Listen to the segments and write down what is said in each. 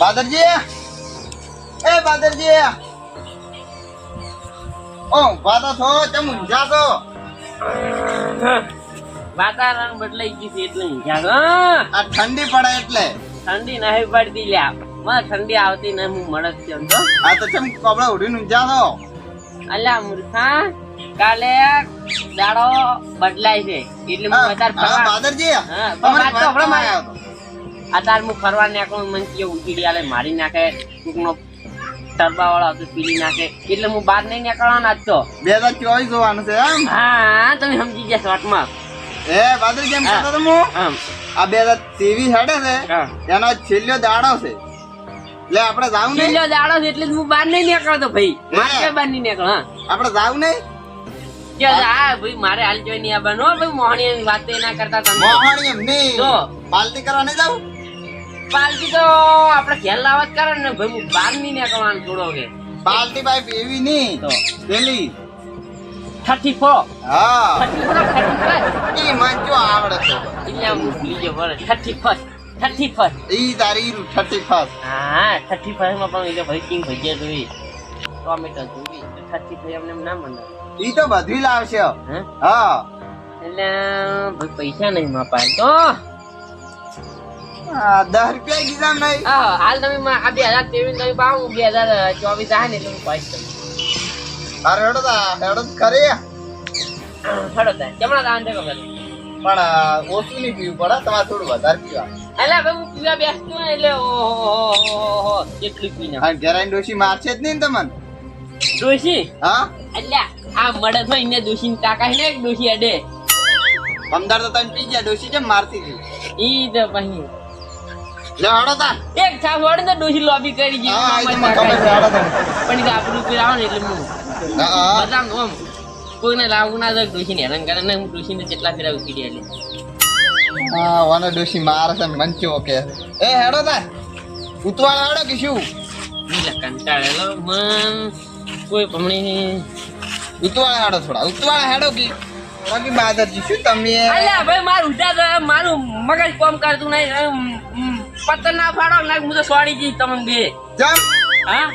બાદરજી? એ બાદરજી! ઓ વાતા થો તમ ઊંઝા છો? વાતાવરણ બદલાઈ ગયું છે એટલે ઊંઝા છો, આ ઠંડી પડે એટલે. ઠંડી નહીં પડતી લ્યા. મને ઠંડી આવતી નહીં હું મળે છે તો. આ તો તમ કપડા ઉડીને ઊંઝા છો? અલ્યા મૂર્ખા કાલે દાડો બદલાય છે. એટલે હું ફરવા બાદરજી હા, તો હમણાં આવ્યો અત્યારે હું ફરવા નીકળું મને કે ઉકીડી આલે મારી નાખે કોકનો ટરબા વાળો હતો પીલી નાખે. એટલે હું બહાર નહીં નીકળવાનો આજ તો. બે હજાર ચોવીસ જોવાનું છે એમ? હા તમે સમજી ગયા શોર્ટમાં એ બાદરજી કેમ હા. કહેતો તો હું? આ બે હજાર ત્રેવીસ હડે છે એનો છેલ્લો દાડો છે. લે આપણે જાવ નહીં? છેલ્લો દાડો છે એટલે હું બહાર નહીં નીકળતો ભાઈ. મારે બહાર નહીં નીકળ હા. આપણે જાવ નહીં? કે આ ભાઈ મારે હાલ જોઈ નહીં આવવાનું ભાઈ મોહણી વાત ના કરતા તમે. મોહાણી એમ નહીં. તો? પાલટી કરવા નહીં જાવ પાલટી તો આપણે ઘેર લાવત કરે ને ભાઈ હું બહાર નહીં નીકળવાનું થોડો કે પાલટી ભાઈ એવી નહીં. તો. પેલી. Thirty four. હા. થર્ટી ફોર થર્ટી ફર્સ્ટ ઈ મને જો આવડે છે? એટલે હું ભૂલી ગયો બરાબર થર્ટી ફર્સ્ટ થર્ટી ફર્સ્ટ ઈ તારી થર્ટી ફર્સ્ટ હા થર્ટી ફર્સ્ટમાં પણ એટલે ભાઈ કિંગ ભજીયા જોઈ ટોમેટો જોઈ થર્ટી ફાઈવ એમને એમ ના મને. ઈ તો બધું લાવશે. હે? એટલે ભાઈ પૈસા નહીં માં તો. દસ રૂપિયા કીધા નહીં હા, હાલ તમે આ બે હજાર ત્રેવીસ તમે પાવો બે હજાર ચોવીસ આવે ને એટલે હું અરે હેડો તા હેડો તો હેડો તા. જમણા દાન છે ખબર પણ ઓછું નહીં પીવું પડે તમારે થોડું વધારે પીવા એટલે હવે હું પીવા બેસતો એટલે ઓહો કેટલી પીને. હા જરાય ડોશી મારશે જ નહીં તમને? ડોશી? હા? એટલે આ મળે તો એને ડોશી ની તાકાત ને ડોશી અડે. અમદાવાદ તો તમે પી ગયા ડોશી જેમ મારતી હતી ઈ તો પછી લે હેડો તા એક છાપ લોબી કરી તો. હેડો તમે પણ ઈ તો આપણું પીરાવો ને એટલે હું ઓમ કોઈને લાવવું ના ડોશી ને હેરાન કરે. ને હું ડોશી ને જેટલા ફેરા ઉકીડી આલી હા વાનો ડોશી મારે છે મન કે. એ હેડો તા ઉતવાળ હેડો કે શું? એટલે કંટાળેલો મન. કોઈ ભમણી ઉતવાળ હેડો થોડા. ઉતવાળ હેડો કે? બાકી બાદરજી શું તમે? અલ્યા ભાઈ મારું ઉઠા મારું મગજ કોમ કરતું નહીં. ના ફાડો ના હું તો સોડી જઈશ તમને બે. જમ હા?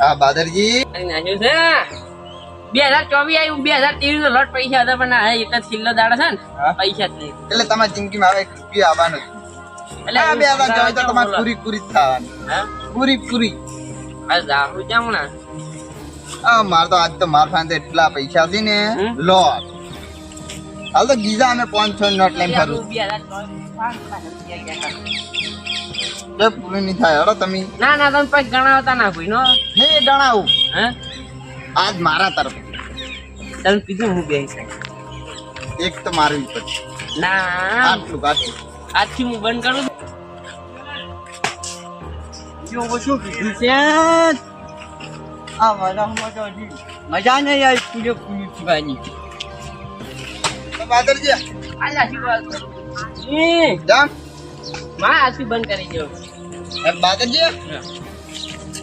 હા બાદરજી. નાખ્યું છે. બે હજાર ચોવીસ આવ્યું બે હજાર ત્રેવીસ નો લોટ પૈસા હતા પણ આ એટલે છેલ્લો દાડો છે ને પૈસા જ નહીં. એટલે તમારી જિંદગી માં એક રૂપિયો આવવાનો એટલે આ બે હજાર જોઈએ તો તમારે પૂરી પૂરી જ થવાની. હા? પૂરી પૂરી. આ જાહુ જામણા આ માર તો આજ તો માર પાસે એટલા પૈસા છે ને. લોટ લો. હાલ તો ગીઝા અમે પાંચસો નોટ લઈને ફરું. બે પૂરી નહીં થાય. હેડો તમે. ના ના તમે પછી ગણાવતા ના કોઈ નો નહીં ગણાવું. હે? આજ મારા તરફ. તમે કીધું હું બેસ એક તો મારવી પડશે ના. આટલું આટલું આજથી હું બંધ કરું છું. જો શું કીધું છે? આ તો હજી મજા નહીં આવી. પૂરે પૂરી પીવાની તો બાદરજી. એ, જામ. માં આજથી બંધ કરી દો એ બાદરજી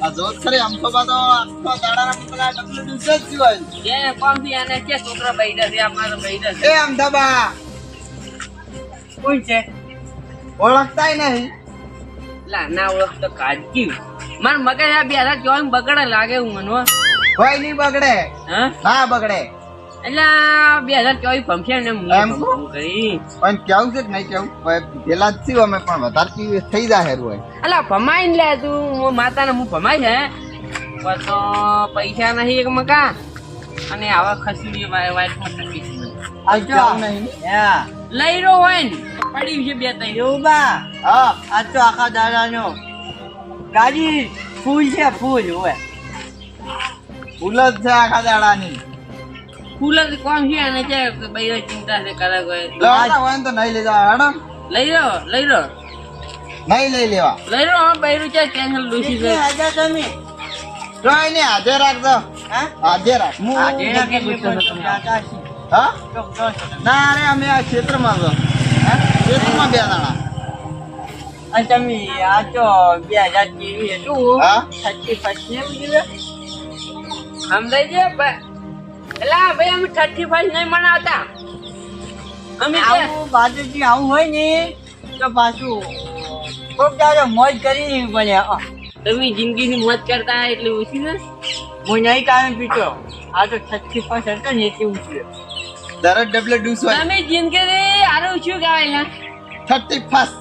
આ જોત ખરી આમ તો બાતો આખો દાડાના પેલા ડબલું ડૂસે જ જીવાય એ કોમથી એને કે છોકરા બૈરા છે બૈરા છે. એ અમદાબા કોણ છે? ઓળખતાય નહીં. લા ના ઓળખ તો કાઢી માર મગજ આ બે હજાર બગડે લાગે હું મને ભાઈ કોઈ નહીં બગડે. હા? બગડે. એટલે બે હજાર ચોવીસ ફંક્શન ને એમ? કરી પણ કેવું છે કે નહીં કેવું? પેલા જ થયું અમે પણ વધારે પીવે થઈ જાય હેરું હોય. અલા ભમાઈ લે તું હું માતાને હું ભમાઈ છે. તો પૈસા નહીં એક મકા. અને આવા ખસી વાઈટમાં તકલીફ લઈ રહ્યો હોય ને પડી છે બે ત્રણ. એવું બા? હા. આ તો આખા દાડાનો. ગાડી ફૂલ છે ફૂલ હોય ફૂલ જ છે આખા દાડાની. ફૂલ કોણ કોમ છે અને છે કે બૈરા ચિંતા છે કરે કોઈ? લેવાના હોય તો નહીં લઈ જાવ હેડો. લઈ લો લઈ લો નહીં લઈ લેવા. લઈ લો હા બૈરું છે કેન્સલ દોષી છે. આજે તમે? જોઈ ને આજે રાખજો. હા? આજે રાખ. હું આજે રાખી. હા? ના અરે અમે આ ક્ષેત્રમાં છો. હા? ક્ષેત્રમાં બે દાણા આ તમે આ તો બે હજાર જેવી હતું હા? થર્ટી ફર્સ્ટ ને બધું સમજાય છે બ- એલા ભાઈ અમે થર્ટી ફાઈવ નહીં મનાવતા. અમે આવું બાજુથી આવું હોય ને તો પાછું કોક દાડો મોજ કરી પડે તમે જિંદગીની મોજ કરતા એટલે ઓછી ને? હું નહીં કાયમ પીતો. આ તો છઠ્ઠી પાંચ હતો ને એટલે ઉછળ્યો દરરોજ ડબલ ડૂસ તમે જિંદગી આરું શું કહેવાય થર્ટી ફર્સ્ટ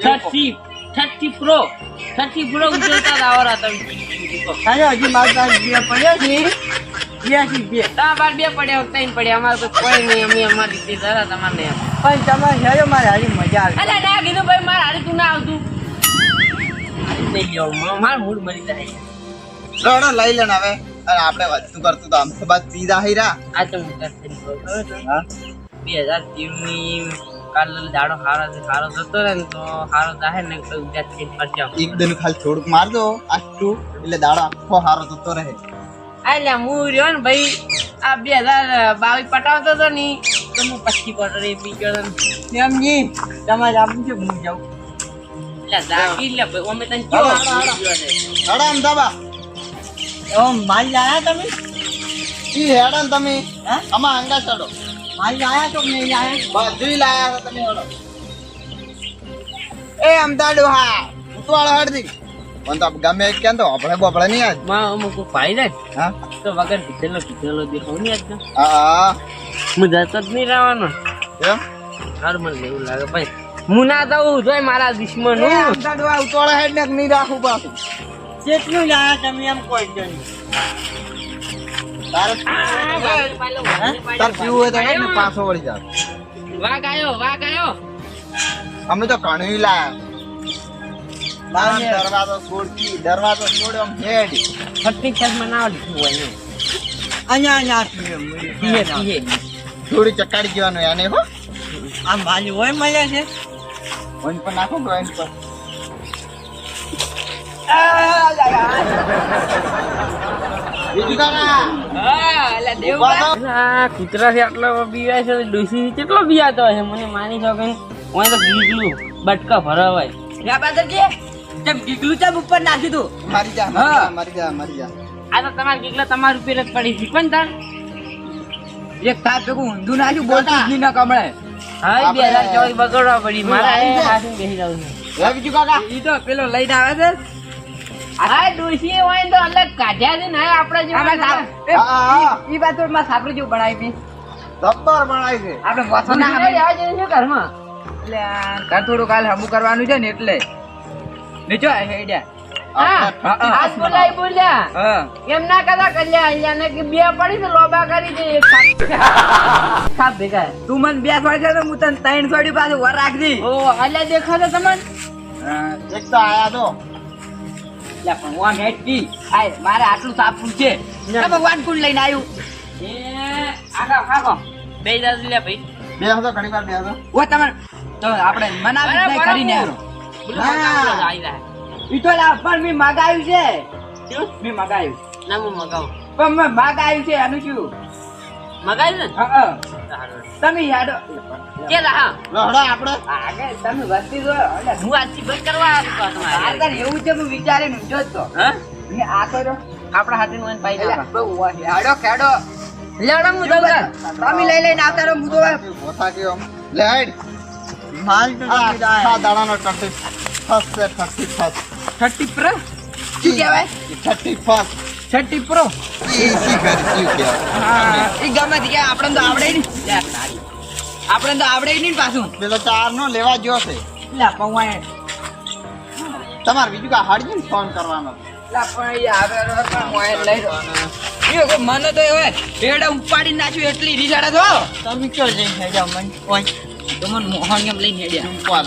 થર્ટી થર્ટી પ્રો થર્ટી પ્રો ઉજવતા જ આવરા તમે હજી મારી પાસે બે પડ્યા છે. બ્યાસી બે. તમારા બાર બે પડ્યા ત્રણ પડ્યા. અમારે તો કોઈ નહીં અમે અમારી રીતે તમારે. પણ તમારે હેરો મારે હારી મજા આવે. અરે ના કીધું ભાઈ મારે હારી તું ના આવતું. નહીં લેવું મારું મૂડ મરી જાય. રડો લઈ લેને હવે. અને આપણે વસ્તુ કરતું તો આમ તો બાદ પીધા હૈરા આ તો બે હજાર તેરની કાલ દાડો હારો હારો જતો રહે ને તો હારો જાહે ને તો ઉદ્યા થી પરચાવ એક દિન ખાલી થોડુંક માર દો આટલું એટલે દાડો આખો હારો થતો રહે. એટલે હું રહ્યો ને ભાઈ આ બે હજાર બાવીસ પટાવતો તો ની તો હું પચીસ પટર એ પી ગયો હતો તમારે છે હું જાઉં? એટલે જાગી લે ભાઈ અમે તને છે. હેડો આમ દાબા. એવો માલ લાયા તમે? ઈ હેડો તમે. આમાં અંગા ચડો. માલ લાયા તો નહીં લાયા બધુંય લાયા તમે હેડો એ અમદાડો હા ઉતવાળો પણ તો ગમે કેમ તો આપણે બોપડે નહીં આજ. માં અમુક ભાઈ હા? તો વગર દેખાવ નહીં આજનો હા હું. જતો જ નહીં રહેવાનો. એમ હાર મને એવું લાગે. ભાઈ હું ના દઉં જોઈ મારા દુશ્મન એ અમદાડો ઉતવાળો હેડ ને નહીં રાખું પાછું કેટલું લાયા તમે એમ કોઈ નહીં. તારે તાર પીવું હોય તો ને પાછો વળી જાવ વાઘ આવ્યો વાઘ આવ્યો અમે તો ઘણું લાયા. દરવાજો છોડતી દરવાજો છોડ્યો આમ હેડ. માં ના લીધું હોય અહીંયા અહીંયા પીએ પીએ પીએ. થોડી ચકાડી જવાનું એને હો. આમ માલી હોય મળ્યા છે? પણ નાખો ડ્રોઈંગ પર. કૂતરા થી આટલો બીવાય છે ડોસી કેટલો બીવાતો હશે મને માની શકો ને હું તો ગીગલું બટકા ભરાવાય તેમ ગીગલું ચમ ઉપર નાખ્યું તું મારી જા મારી જા મારી જા આ તો તમારા ગીગલા તમારું પેર જ પડી છે કોણ તાર એક તાર ભેગું ઊંધું નાખ્યું બોલતું જ ના કમળે હા બે હજાર ચોવીસ બગડવા પડી મારા આવી એ જા. હાથે બેસી જાવ છું બીજું કાકા ઈ તો પેલો લઈને આવે છે હા ડોસી હોય ને તો અલગ કાઢ્યા છે ને હા, હા. ઈ વાત તો માં સાપરું જેવું બનાવી જબ્બર બનાય છે. આપણે વાસો ના રહેવા જેવું છે ઘરમાં. એટલે ઘર થોડું કાલ હમું કરવાનું છે ને એટલે. નીચો હેડ્યા હા હા, હા. આજ બોલાય બોલ્યા. હા. એમ ના કદા કલ્યા અહીંયા ને કે બે પડી લોબા કરી દે સાપ. સાપ ભેગા. તું મને બે છોડી દે તો હું તને ત્રણ છોડી પાછું વર રાખજી. ઓ અલ્યા દેખાતો તમને એક તો આયા તો. એટલે ભગવાન હું આમ આય મારે આટલું સાપું છે. ભગવાન કુંડ લઈને આવ્યું? એ આખા ખાખો બે દાદુ લે ભાઈ. બે હતો ઘણી વાર બે હતો ઓ તમારે તો આપણે મનાવી નહીં કરીને આવ્યો. ઈ તો લા પણ મેં મગાવ્યું છે. શું? મેં મગાવ્યું. ના હું મગાવું. પણ મેં મગાવ્યું છે આનું શું? મગાવ્યું ને? હા. તમે યાદો. કે હા. લહડા આપણે. આગળ તમે વસ્તી જો હું આજથી બંધ કરવા આવ્યો આ આ તમારે. તાર એવું છે હું વિચારીને જો તો હા? ને આ કરો. આપણા હાથે નું પાઈ એટલે નાખો. કેડો લડમ હું દઉં તમે લઈ લઈને આવતા રહો હું તો ગોથા ગયો આમ. લે હેડ. માલ આ આખા દાડાનો ટટ્ટી ફર્સ્ટ છે ટટ્ટી ફર્સ્ટ થર્ટી પ્રો? શું કહેવાય? ટટ્ટી ફર્સ્ટ થર્ટી પ્રો એ ગમે કે આપણે તો આવડે નહીં. આપણે તો આવડે નહીં પાછું. પેલો ચાર નો લેવા ગયો છે. લા પવાય તમારે બીજું કા હાડજી ને ફોન કરવાનો. લા પણ એ આવે પણ લઈ કે મને તો હવે હેડા ઉપાડી નાખ્યું એટલી રીસાડા તો. તમે ક્યાં જઈને હેડા મન? મોહન લઈને હેડ્યા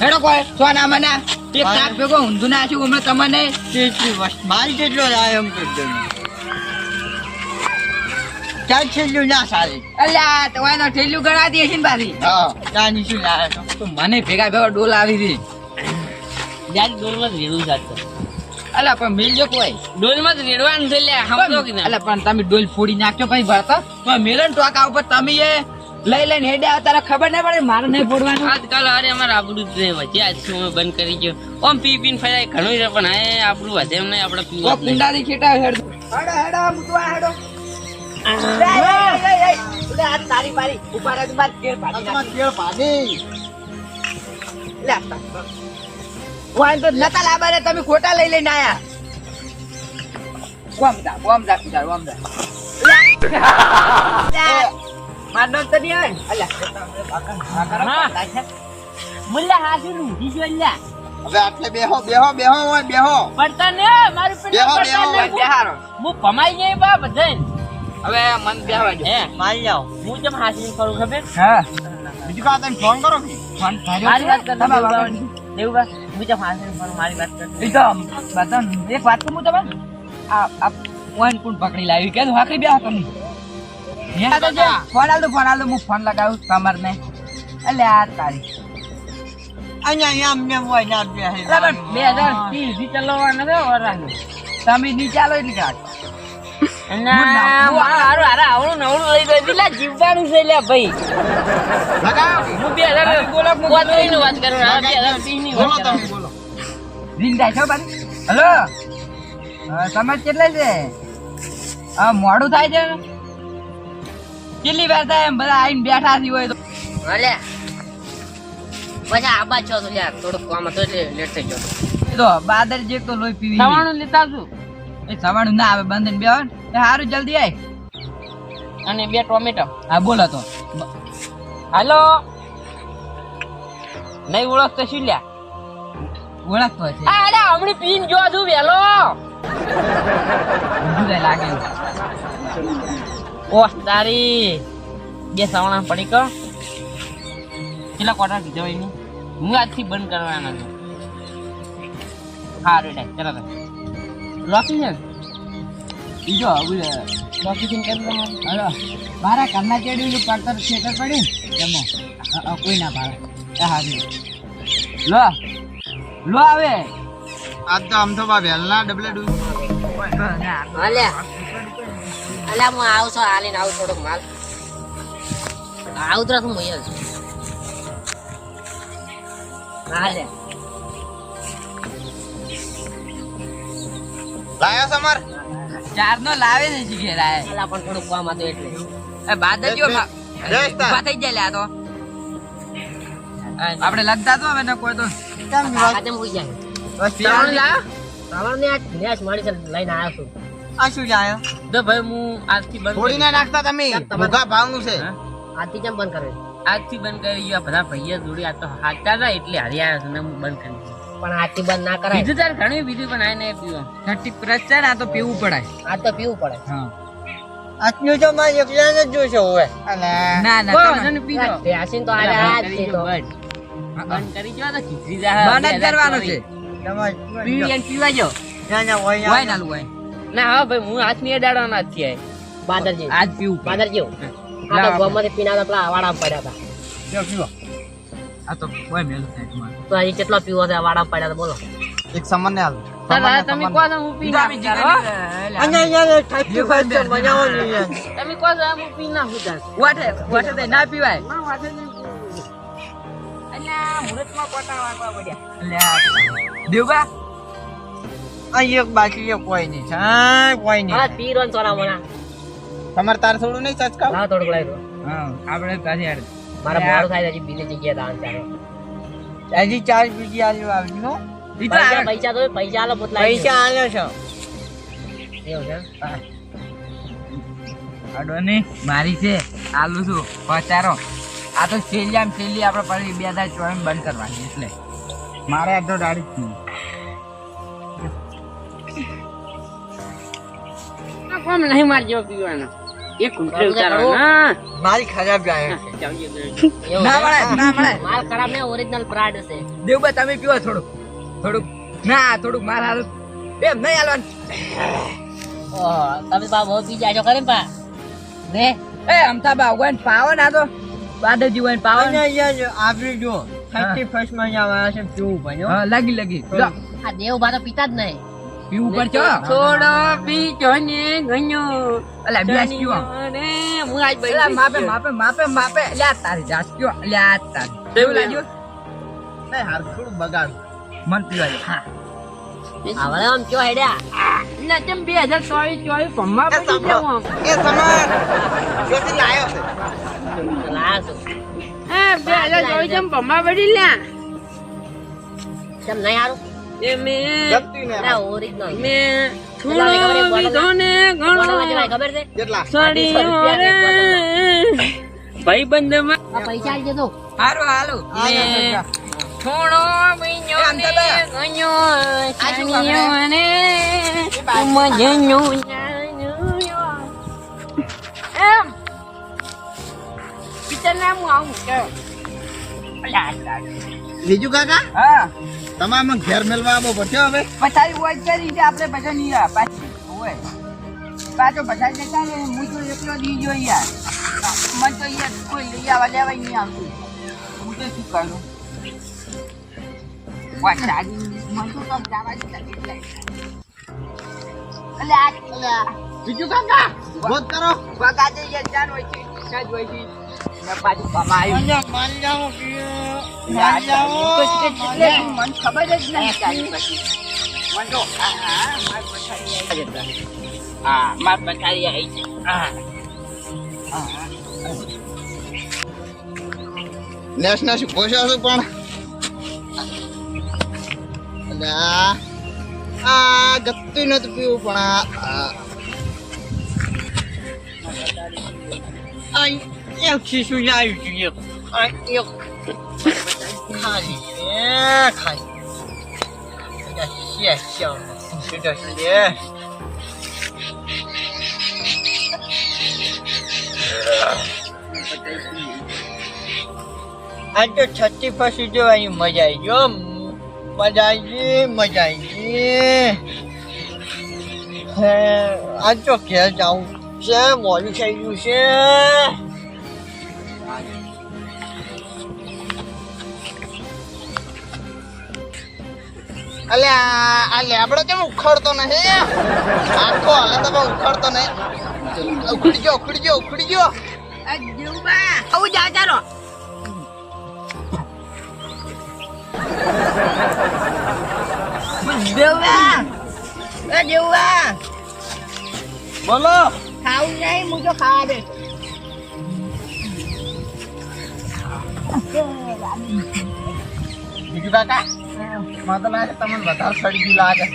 હેડો કોઈ મને એક ભેગો ઊંધું નાખ્યું હમણાં તમને કેટલી વસ્ત મારી જેટલો લાયો એમ કરજો ચાલ છેલ્લું ના સારી અલ્યા તમારે છેલ્લું ગણાતી હશે ને પાછી હા નાની શું લાવે તો મને ભેગા ભેગા ડોલ આવી હતી જ્યારે ડોલમાં રેડવું જાત અલા પણ મિલજો કોઈ ડોલમાં જ રેડવાનું છે લે, સમજો કે અલા પણ તમે ડોલ ફોડી નાખજો કઈ ભરતો પણ મેલન ટોકા ઉપર તમે એ લઈ લઈને હેડ્યા તારે ખબર ના પડે મારે નહીં ફોડવાનું આજકાલ અરે અમારે આબરૂ જ નહીં વચ્ચે આજ શું બંધ કરી ગયો ઓમ પી પીને ફર્યા ઘણું છે પણ હે આપણું વધે એમ નહીં આપણે પીવા જ ખેટા હેડ. હેડો હેડો મુતવા હેડો. તારી મારી ઊભા બાદ કેર આ કેળ ભાગી લે નતા લાવવા રે તમે ખોટા લઈ લઈને આયા. કોમ જા કોમ જા કુદાર કોમ જા મારનો તો નહીં આવે. અલ્યા. મુલ્લા. હવે આટલે બેહો બેહો બેહો હોય બેહો. પડતા ને મારું પેલું બેહો, બેહો, હોય બેહારો. હું ભમાઈ ગઈ બા બધાય. હવે મન બેહવા દો. હે મારી જાઓ હું જેમ હાજરી કરું ખબર? હા. બીજું કાં તમે ફોન કરો કે? ફોન મારી વાત કર તમારા દેવબા. હું જેમ કરું મારી વાત કર. એ બતન એક વાત કહું તમને? આ પકડી લાવી? કે હાકરી બે તમે? ફોન આલ ફોન આલ હું ફોન લગાવું કમર ને એટલે આ તારી. તમે નીચે આલો એટલે કાઢ જીવવાનું છે લ્યા ભાઈ. હું બે હજાર વાત કરું જાય છો બારી? હલો? હા, તમે કેટલે છે? હા મોડું થાય છે? કેટલી વાર થાય એમ બધા આવીને બેઠા થી હોય તો. ભલે. પછી આબા છો તો યાર થોડું કામ હતું એટલે લેટ થઈ ગયો. તો બાદર જે તો લોહી પીવી સવાણું લેતા છું એ સવાણું ના આવે બંધન બે આવે ને. સારું જલ્દી આય. અને બે ટોમેટો. હા બોલો તો. હાલો. નહીં ઓળખતો શું લ્યા? ઓળખતો છે. હા અરે હમણાં પીન જો છું વેલો લાગે ઓહ તારી બે સવણા પડી કો કેટલા કોટા કીધો એની હું આજથી બંધ કરવાના છું હા રેડા ચલો તો લોકી છે બીજો હવે લોકી થી કરી તમારે હલો મારા ઘરના ચેડ્યું પડતર ખેતર પડ્યું એમાં અ, અ, કોઈ ના ભાડે એ હારી લો લો આવે આજ તો આમ તો બા વહેલના ડબલે ડૂ અલ્યા અલ્યા હું આવું છું આવું થોડોક માલ. આવું તો હું મોયલ હાલે લાયો સમર. ચાર નો લાવે છે શીખે લાય અલ્યા પણ થોડુંક કામ હતું એટલે. એ બાદ જો ઊભા થઈ જાય લે આ તો. આપણે લગતા તો હવે કોઈ તો. આજે હું જાય પીવાનું લાવ સામાન્ય આ મેચ મળી છે લઈને આવ્યો છું. આ શું જાય તો ભાઈ હું આજથી બંધ થોડી ના નાખતા તમે? ભૂખા ભાવનું છે. આજથી કેમ બંધ કરે આજથી બંધ કરી ગયા બધા ભાઈઓ જોડી આ તો હાચા હતા એટલે હારી આવ્યો છું હું બંધ કરી પણ આજથી બંધ ના કરાય. બીજું તાર ઘણું બીજું પણ આ નહીં પીવો થર્ટી પ્લસ છે ને આ તો પીવું પડાય આજ તો પીવું પડે. હા. આજનું તો મારે એકલાને જ જોશે હવે. ના ના તમે- વાંધો નહીં, પી લો. પ્યાસીને તો આજે આજ છે તો. બંધ. કરી દો તો ખીચડી જાય. બંધ જ કરવાનું છે. પીવી પીવા જો ના ના હોય ના હોય. ના હા ભાઈ હું હાથની અડાડવાના જ છીએ બાદરજી આજ પીવું. બાદરજી આ તો ગોમાંથી પીના પેલા વાડા પડ્યા હતા આ તો કોઈ મેલ થાય તમારે. તો આજે કેટલો પીવો છે વાડા પડ્યા હતા બોલો એક સામાન્ય હાલ સર, તમે કહો છો હું પી નાખું તાર, હો. તમે કહો છો હું પી નાખું તાર. વાટે વાટે ના પીવાય ના, વાંધો નહીં. અલ્યા, મુહૂર્તમાં કોટા વાગવા પડ્યા. લ્યા. દેવબા એક બાકી એક કોઈ નહીં. છે હા, કોઈ નહીં. હા તીરો સોના મણા તમારે તાર થોડું નહીં ચચકાવ? હા થોડુંક લઈ લો હા આપણે પાછી યાર મારા મોડું થાય છે હજી બીજી જગ્યાએ દાન ચાલો. હજી ચાર બીજી આજુ આવી નો પૈસા તો પૈસા આલો પોતલા પૈસા આલ્યો છે. એવું છે? અડો ને મારી છે આલુ છું પચારો. આ તો છેલ્લી આમ છેલ્લી આપણે પડી બે હજાર ચોવીસ બંધ કરવાની એટલે. મારે આ તો દાડી જ કોમ નહીં માર જેવો પીવાનો. એક ઘૂંટડે ઉતારો ના મારી ખરાબ જાય. ના મળે ના મળે. માલ ખરાબ ને ઓરિજિનલ બ્રાન્ડ છે દેવબા તમે પીવો થોડું થોડું ના થોડું માર હાલ એમ નહીં હાલવાનું. તમે બા બહુ પી જાય કરે બા ને એ અમતા બા હોય પાવો ના તો. બાદરજી હોય પાવો ને. આપણે જો થર્ટી ફર્સ્ટમાં આવ્યા છે પીવું પડે હા લાગી લાગી. લો, આ દેવ બા તો પીતા જ નહીં. પીવું પડશે હો. થોડો પીજો ને ગણ્યો. અલા બેસ પીવો. ને હું આજ બઈ અલા, માપે માપે માપે માપે. લ્યા તારી જાસ કયો? લ્યા તાર. કેવું લાગ્યું? નહીં હાર થોડું બગાડ. મન પીવા હા. હવે આમ કયો હેડ્યા ના, તેમ બે હજાર ચોવીસ ચોવીસ ભમવા પડી જાવ આમ. એ સમર જોતી લાયો છે. લાયા છું. હે, બે હજાર ચોવીસ ભમવા પડી લ્યા. કેમ નહીં હારું? એ મેં ઓરિજિનલ થોડો ઘણો ખબર છે? કેટલા? પૈસા હારું હાલો થોડો. એમ. પિક્ચર નામ આવું. કે બીજું કાકા? હા. તમામ ઘેર મેળવા આવો પડશે હવે? પછાડી હોય કરી રીતે આપણે પછી નહીં આ પાછી હોય. પાછો પછાડી જતા ને હું તો એકલો દી જો યાર. મને તો યાર કોઈ લઈ આવવા લેવાય નહીં આવતું. હું તો શું કરું? વાહ મને તો કામ જવા એટલે અલે આ બીજું કાકા બોધ કરો. વગાડે યાર જાન હોય છે જાન હોય છે ને પાછું કમાયું મને ખબર જ નહીં ચાલી પછી મને તો આવી જતા હા માર પછાડી આવી છે. નેસ નેસ ખોશો છો પણ? અલે આ આ ગતું નથી પીવું પણ આ. આ Ay, eu preciso de ajuda. ખાલી રે ખાલી બધા શેર છે સીધો લે આ તો છત્તી પછી જોવાની મજા આવી ગયો મજા આવી ગઈ મજા આવી ગઈ આ તો ઘેર જાઉં છે મોડું થઈ ગયું છે અલે આ લેબડો કેમ ઉખડતો નહીં આખો હાલે તો પણ ઉખડતો નહીં ઉખડી ગયો ઉખડી ગયો ઉખડી ગયો આવું જા ચાલો દેવા દેવા બોલો ખાવું નહીં હું તો ખાવા દે બીજું કાકા? મને તો લાગે તમને વધારે સડી ગયું લાગે.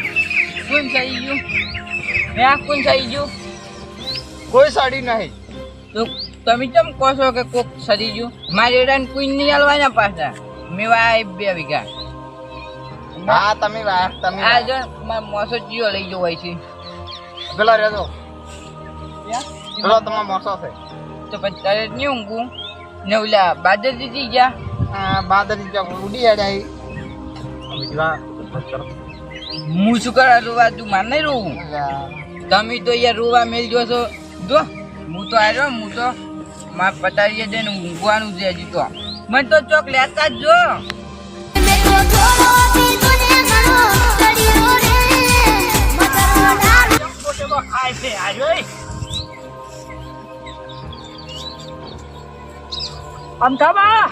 કોણ થઈ ગયું? મેં કોણ સડી ગયું? કોઈ સડી નહીં. તો તમે કેમ કહો છો કે કોક સડી ગયું? મારે એડાને કોઈ નહીં હાલવાના પાછા. મેવા બે વીઘા. હા તમે વા તમે આ. જો મારા મોસો જીઓ લઈ જવો હોય છે. પેલા રહેજો. પેલો તમારો મોસો છે. તો પછી તારે નહીં ઊંઘું ને ઓલા બાદર દીધી ગયા? બાદરજી બાદરી ચોક ઉડી કરો. હું શું કરા રોવા? તું માર નહીં રોવું. તમે તો યાર રોવા મેલજો છો. જો હું તો આવ્યો હું તો માર પતાવીએ જઈને ઊંઘવાનું છે હજી તો. મને તો ચોક લેતા જ જો. ખાય છે અમથાબા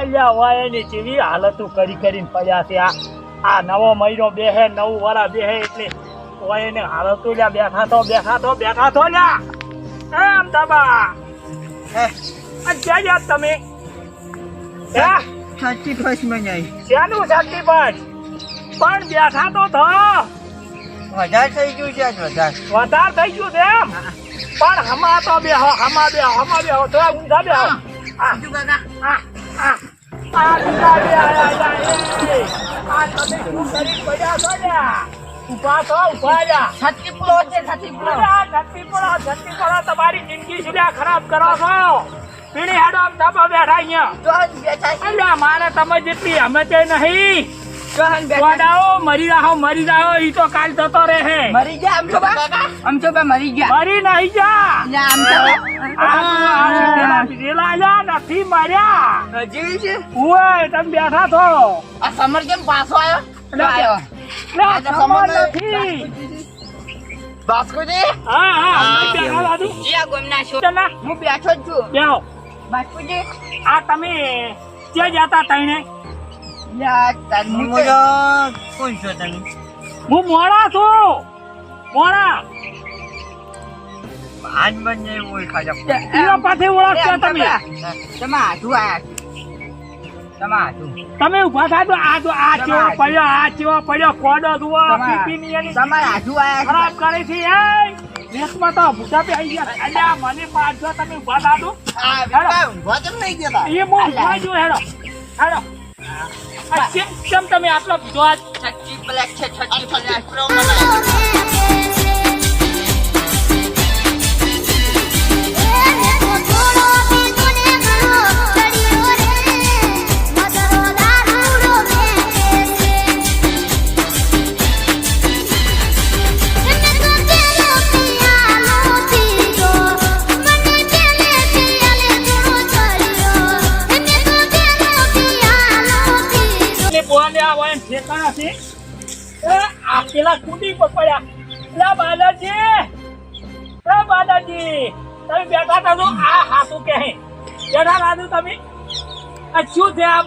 અલ્યા વાયની જેવી હાલતું કરી કરીને પડ્યા છે. આ આ નવો મહિનો બેહે નવું વરા બેહે એટલે વાયને હાલતું લ્યા બેઠા તો બેઠા તો બેઠા તો લ્યા. એ અમથાબા ક્યાં ગયા તમે? હે? સાચી ફસમાં જાય શેનું શાંતિ પણ પણ બેઠા તો થો વધારે થઈ ગયું છે વધાર વધારે. વધાર થઈ ગયું છે એમ? પણ હમા તો બેહો હમા બેહો હમા બેહો તો ઊંધા બેહો આ. આ આ આ બે આ તમે શું કરી પડ્યા છો લ્યા? ઊભા છો ઊભા લ્યા. છત્રી પુલો છે છત્રી પુલો અરે ધરતી પડો ધરતી પડો તમારી જિંદગી લ્યા ખરાબ કરો છો? પીણી હેડો આમ બેઠા અહીંયા. મારે તમે જેટલી અમે તે નહીં. બેઠા. મરી રાહો મરી રાહો ઈ તો કાલ જતો રહે મરી ગયા આમ તો બા? આમ તો બા મરી ગયા. મરી નહીં જા ને આમ તો બા. રેલાયા નથી માર્યા. જીવી છે? ઉવે તમે બેઠા છો. આ સમર કેમ પાછો આવ્યો. આવ્યો. નથી. બાસ્કુજી. હા હા બેઠા ગોમના છો. હું બેઠો જ છું. બેહો. બાપુજી આ તમે ક્યાં જતા તઈને કોણ છો તમે? હું મોડા છું. મોડા. આજ બંને હોય એના પાસે ઓળખતા તમે. તમે આયા તમા તમે ઊભા થા તો આ તો આ ચેવો. પડ્યો આ ચેવો પડ્યો કોડો જુઓ પીપીની એની તમારે હાજુ આયા ખરાબ કરે છે એ તો ભૂસા પે આવી ગયા. અલ્યા મને પાછો તમે ઊભા થા તો. આ વિકા ઊંઘવા નહીં દેતા એ મો ઊભા જો હેડો. હેડો. કેમ કેમ તમે આટલો બ્લેક છે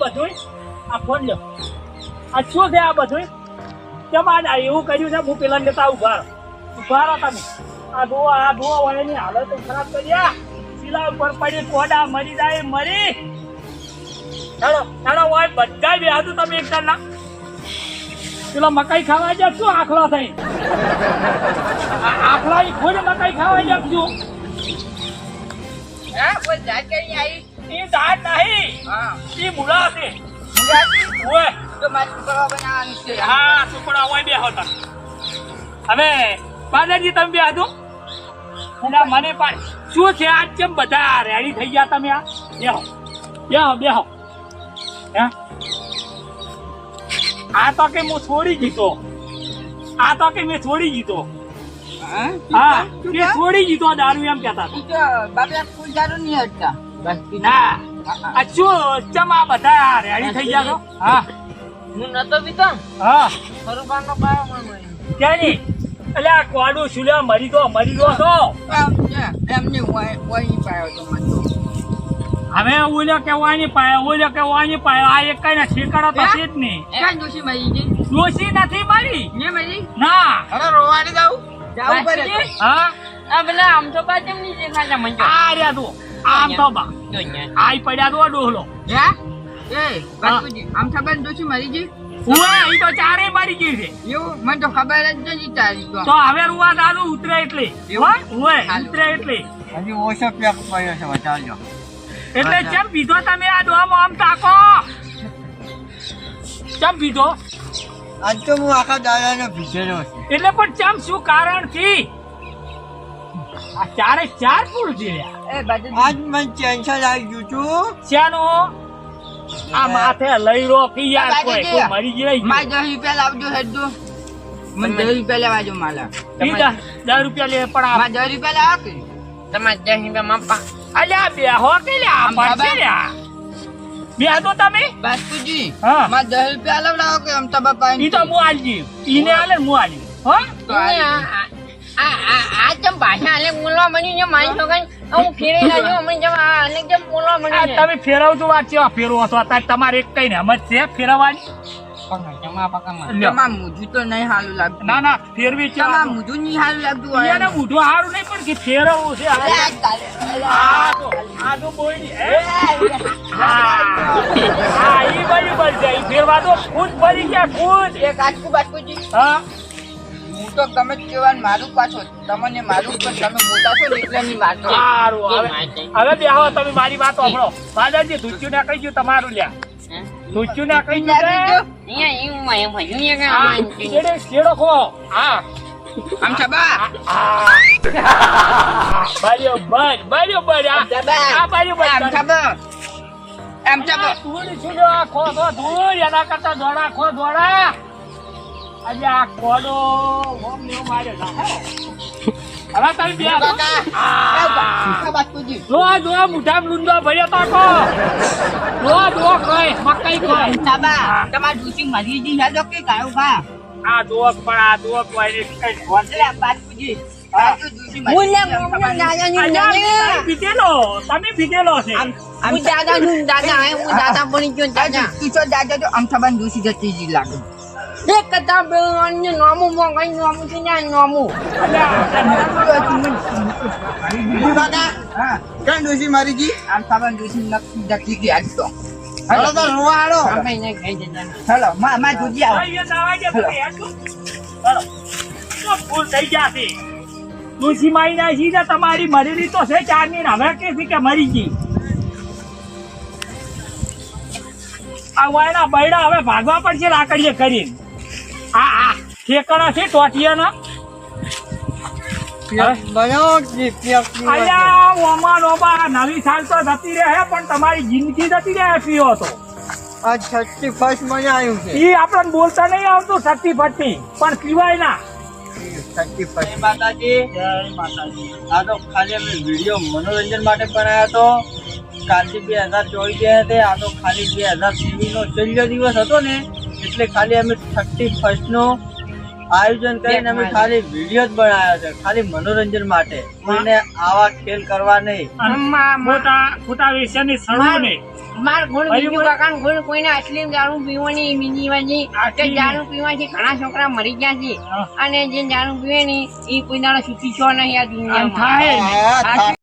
બધું આ ફોન લ્યો. આ શું છે આ બધું કેમ આ એવું કર્યું છે? હું પેલા લેતા ઊભા. ઊભા રહો તમે. આ દો આ દો વાયની હાલત ખરાબ કર્યા શીલા ઉપર પડી કોડા મરી જાય, મરી. ચાલો ચાલો હોય બધા બી હતું તમે એક ના પેલો મકાઈ ખાવા જાય શું આખલો થઈ? આખલા ખુદ મકાઈ ખાવા જાય શું? હા, કોઈ જાત કરી આવી એ દાંત નહીં. હા. એ મૂળા છે. ઓય. તો મારે કરવા બનાવવાનું છે. હા ટુકડા હોય બે હોતા. હવે બાદાજી તમે બે હતું મને પણ શું છે આજ કેમ બધા રેડી થઈ ગયા તમે આ? બેહો બેહો બેહો હે આ તો કે હું છોડી દીધો. આ તો કે મેં છોડી દીધો. હા? હા એ છોડી દીધો દારૂ એમ કહેતા હતા. ઈ તો દારૂ નહીં હટતા. ના. આ શું ચમ બધા રેડી થઈ ગયા હા. હું નતો પીતો? હા. સ્વરૂપાનો પાયો મને મળ્યો. એટલે આ કોડું સુલ્યા મરી ગયો મરી ગયો છો? એમને હોય હોય પાયો તો. મને હવે ઓલ્યો કે વાણી પાયો ઓલ્યો કે વાણી પાયો આ એક કઈ ના ઠેકાણો તો છે જ નહીં. મરી ગઈ દોષી નથી મારી? ને મરી? ના. અરે રોવાની જાવું હા. આ પેલા આમ તો પા નીચે ખાતા મને આ રહ્યા તું આમ તો બા આઈ પડ્યા તો ડોહલો. હે? એ બાપુજી આમ ખબર દોશી મરી ગઈ ઉવા ઈ તો ચારે મારી ગઈ છે. એવું? મને તો ખબર જ નથી તારી તો. તો હવે રૂવા દાદુ ઉતરે એટલે? ઉવે ઉતરે એટલે. હજી ઓછો પેક પડ્યો છે બચાવજો એટલે ચમ પીધો તમે આ ડોમ આમ તાકો. ચમ પીધો? આજ તો હું આખા દાદાને ભીજેલો છે. એટલે પણ ચમ શું કારણથી? આ ચારે ચાર ફૂલ છે એ બાજુ આજ મને ટેન્શન આવી ગયું છું. શ્યાનો આ માથે લઈ રો કે યાર કોઈ કોઈ મરી ગઈ. મારે દસ રૂપિયા લાવજો હેડજો. મને દસ રૂપિયા લેવાજો માલા. દસ રૂપિયા લે પણ આ દસ રૂપિયા લે કે? તમારે દસ રૂપિયા માપા. અલ્યા બેહો કે લ્યા? આમ પડશે લે બે તો તમે? બાસ્કુજી હા. મારે દસ રૂપિયા લાવડાવો કે અમતા બાપા ઈ તો હું આલજી. ઈને આલે હું આલજી હો? તો આ આ આ આ આ ભાષા આલે બોલવા મળી છે મારી છોકરી. હું ફેરી લાગ્યો અમે જેમ આ જેમ બોલવા આ તમે ફેરવજો વાત છે ફેરવો છો? અત્યારે તમારે એક કઈ ને છે ફેરવવાની. જમા પકડમાં. લ્યો. તમાર મુજું તો નહીં હાલું લાગતું. ના ના ફેરવી છે તમાર નહીં સારું લાગતું એને ઊંધું સારું નહીં પણ કે ફેરવવું છે આ. તો હે? ઈ બરાબર છે. ફેરવા તો ખુદ ભરી ગયા ખુદ. એક આજકુ બાસ્કુજી હા? હું તો તમે કહેવાનું મારું પાછો. તમને મારું પણ તમે મોટા છો એટલે નહીં મારતો સારું હવે? હવે બેહો તમે મારી વાત સાંભળો. દાદાજી ધૂચ્યું ના કહી ગયું? તમારું લ્યા. ધૂચ્યું ના કહી ગયું? છેડો ખો હા આમ છબા આ આમ આમ ખો ખો ધૂળ. એના કરતા દોડા ખો દોડા. આજે આ કોડો ઓમ ને માર્યો ના હવે તમે બે મુઠામ ભર્યો તાકો જો જો કઈ મકાઈ કઈ છબા તમાર મરી કે ગાયું આ જોક પણ આ જોક વાયરે કઈ એટલે છે, દાદા. તમે હું દાદા હે, હું દાદા બની દાદા. તું તો દાદા તો છબા ડૂસી જતી લાગે. એક કથા બે અન્ય નોમું માં કઈ નોમું છે ને નોમું. કાકા કેમ ડોસી મારી ગઈ આમ છબા ડૂસી નક્કી જતી ગઈ આજ તો હાલો તો રોવા હાલો આપણે એને ખાઈ જતા ચલો માં માં જોજી આવો. તો ભૂલ થઈ છે તુલસી માઈ ના ને તમારી મરેલી તો છે ચારની ને હવે કે છે કે મરી ગઈ આ વાયના બૈડા હવે ભાગવા પડશે લાકડીએ કરીને આ આ ઠેકણા છે ટોટિયાના? અલ્યા ઓમાં ઓમાં નવી સાલ તો જતી રહે પણ તમારી જિંદગી જતી રહે પીઓ તો. આ છઠ્ઠી ફર્સ્ટ મને આવ્યું છે. ઈ આપણને બોલતા નહીં આવતું સટ્ટી ફટ્ટી પણ પીવાય ના. છઠ્ઠી ફર્સ્ટ. માતાજી જય માતાજી. આ તો ખાલી અમે વીડિયો મનોરંજન માટે બનાવ્યો હતો. કાલથી બે હજાર ચોવીસ ગયા હતા આ તો ખાલી બે હજાર ત્રેવીસ નો છેલ્લો દિવસ હતો ને. એટલે ખાલી અમે થર્ટી ફર્સ્ટ નો આયોજન કરીને અમે ખાલી વીડિયો જ બનાવ્યા છે ખાલી મનોરંજન માટે. કોઈને આવા ખેલ કરવા નહીં. મોટા મોટા વિષયની સળવું નહીં. માર ગુણ બીજું બોલ. કાકા કોઈને અસલી દારૂ પીવાની બીજીવાની કે દારૂ પીવાથી ઘણા છોકરા મરી ગયા છે. અને જે દારૂ પીવે ને એ કોઈ દાડો સુખી છો નહીં આ દુનિયામાં.